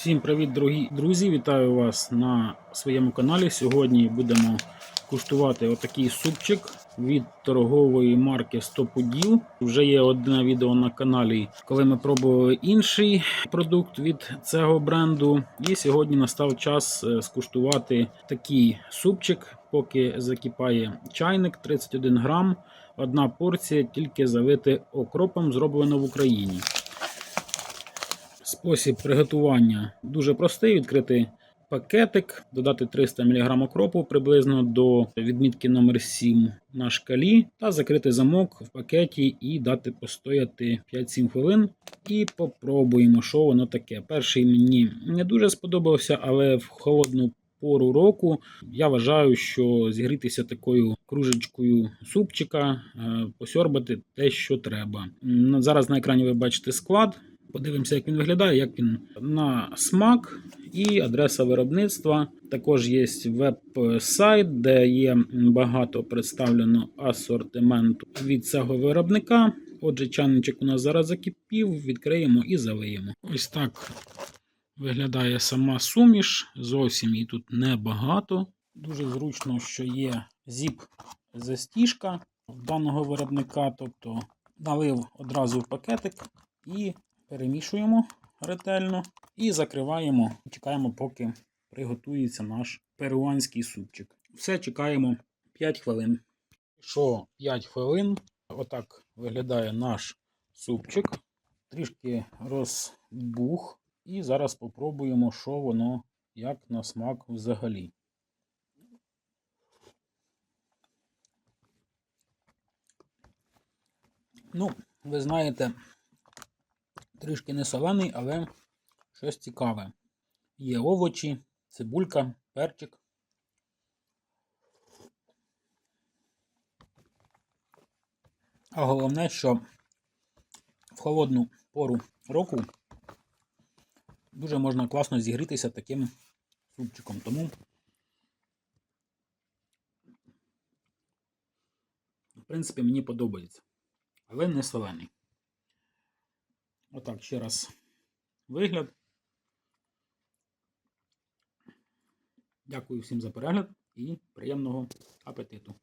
Всім привіт, дорогі друзі! Вітаю вас на своєму каналі. Сьогодні будемо куштувати отакий супчик від торгової марки 100 пудів. Вже є одне відео на каналі, коли ми пробували інший продукт від цього бренду. І сьогодні настав час е, скуштувати такий супчик, поки закипає чайник 31 грам. Одна порція тільки залити окропом, зроблено в Україні. Спосіб приготування дуже простий: відкрити пакетик, додати 300 мг окропу приблизно до відмітки номер 7 на шкалі, та закрити замок в пакеті і дати постояти 5-7 хвилин. І попробуємо, що воно таке. Перший мені не дуже сподобався, але в холодну пору року я вважаю, що зігрітися такою кружечкою супчика, е, посьорбати те, що треба. Зараз на екрані ви бачите склад. Подивимося, як він виглядає, як він на смак і адреса виробництва. Також є веб-сайт, де є багато представлено асортименту від цього виробника. Отже, чайничок у нас зараз закипів, відкриємо і залиємо. Ось так виглядає сама суміш. Зовсім її тут небагато. Дуже зручно, що є зіп-застіжка даного виробника. Тобто налив одразу в пакетик і перемішуємо ретельно і закриваємо. Чекаємо, поки приготується наш перуанський супчик. Все чекаємо 5 хвилин. Що 5 хвилин, отак виглядає наш супчик. Трішки розбух. І зараз попробуємо, що воно як на смак взагалі. Ну, ви знаєте, трішки не солений, але щось цікаве. Є овочі, цибулька, перчик. А головне, що в холодну пору року дуже можна класно зігрітися таким супчиком. Тому, в принципі, мені подобається. Але не солений. Отак, ще раз вигляд. Дякую всім за перегляд і приємного апетиту.